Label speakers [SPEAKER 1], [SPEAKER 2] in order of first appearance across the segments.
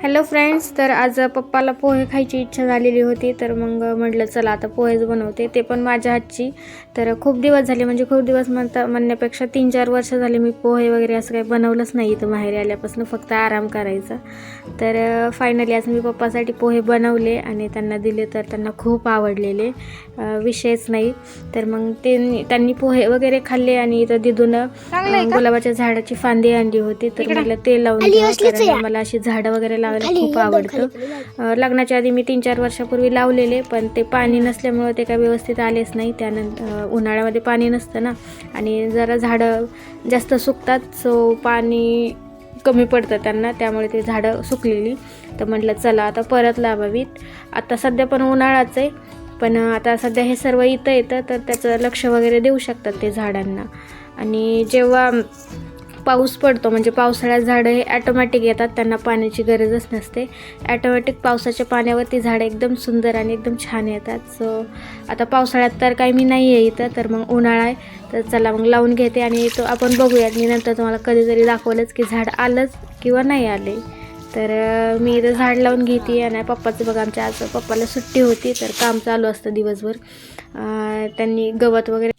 [SPEAKER 1] Friends तर आज पप्पाला पोहे खायची इच्छा झालेली होती तर मग म्हटलं चला आता पोहेच बनवते. ते पण माझ्या हातची. तर खूप दिवस झाले म्हणजे खूप दिवस म्हणता म्हणण्यापेक्षा तीन चार वर्ष झाले मी पोहे वगैरे असं काही बनवलंच नाही इथं माहेरी आल्यापासून फक्त आराम करायचा. तर फायनली आज मी पप्पासाठी पोहे बनवले आणि त्यांना दिले तर त्यांना खूप आवडलेले. विषयच नाही. तर मग ते त्यांनी पोहे वगैरे खाल्ले आणि इथं दिदून गुलाबाच्या झाडाची फांदी आणली होती. तर म्हटलं ते लावून मला अशी झाडं वगैरे लावायला खूप आवडतं. लग्नाच्या आधी मी तीन चार वर्षापूर्वी लावलेले पण ते पाणी नसल्यामुळं ते काय व्यवस्थित आलेच नाही. त्यानंतर उन्हाळ्यामध्ये पाणी नसतं ना. आणि जरा झाडं जास्त सुकतात सो पाणी कमी पडतं त्यांना त्यामुळे ते झाडं सुकलेली. तर म्हटलं चला आता परत लावावीत. आता सध्या पण उन्हाळाच आहे पण आता सध्या हे सर्व इथं येतं तर त्याचं लक्ष वगैरे देऊ शकतात ते झाडांना. आणि जेव्हा पाऊस पडतो म्हणजे पावसाळ्यात झाडं हे ॲटोमॅटिक येतात त्यांना पाण्याची गरजच नसते. ॲटोमॅटिक पावसाच्या पाण्यावरती झाडं एकदम सुंदर आणि एकदम छान येतात. सो आता पावसाळ्यात तर काही मी नाही आहे इथं तर मग उन्हाळा आहे. तर चला मग लावून घेते आणि तो आपण बघूयात. मी नंतर तुम्हाला कधीतरी दाखवलंच की झाड आलंच किंवा नाही आले. तर मी इथं झाड लावून घेते आणि पप्पाचं बघा आमच्या आज पप्पाला सुट्टी होती तर काम चालू असतं दिवसभर. त्यांनी गवत वगैरे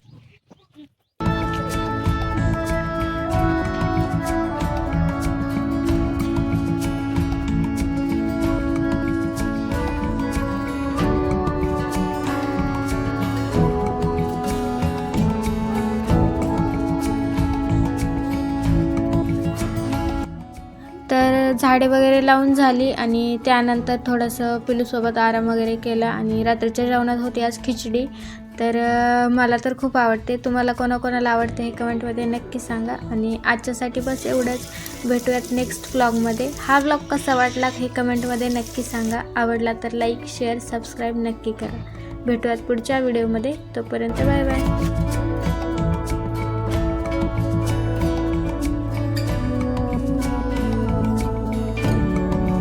[SPEAKER 1] झाडे वगैरे लावून झाली आणि त्यानंतर थोडंसं पिलूसोबत आराम वगैरे केला आणि रात्रीच्या जेवणात होती आज खिचडी. तर मला तर खूप आवडते. तुम्हाला कोणाकोणाला आवडते हे कमेंटमध्ये नक्की सांगा. आणि आजच्यासाठी बस एवढंच. भेटूयात नेक्स्ट व्लॉगमध्ये हा व्लॉग कसा वाटला हे कमेंटमध्ये नक्की सांगा. आवडला तर लाईक शेअर सबस्क्राईब नक्की करा. भेटूयात पुढच्या व्हिडिओमध्ये तोपर्यंत बाय बाय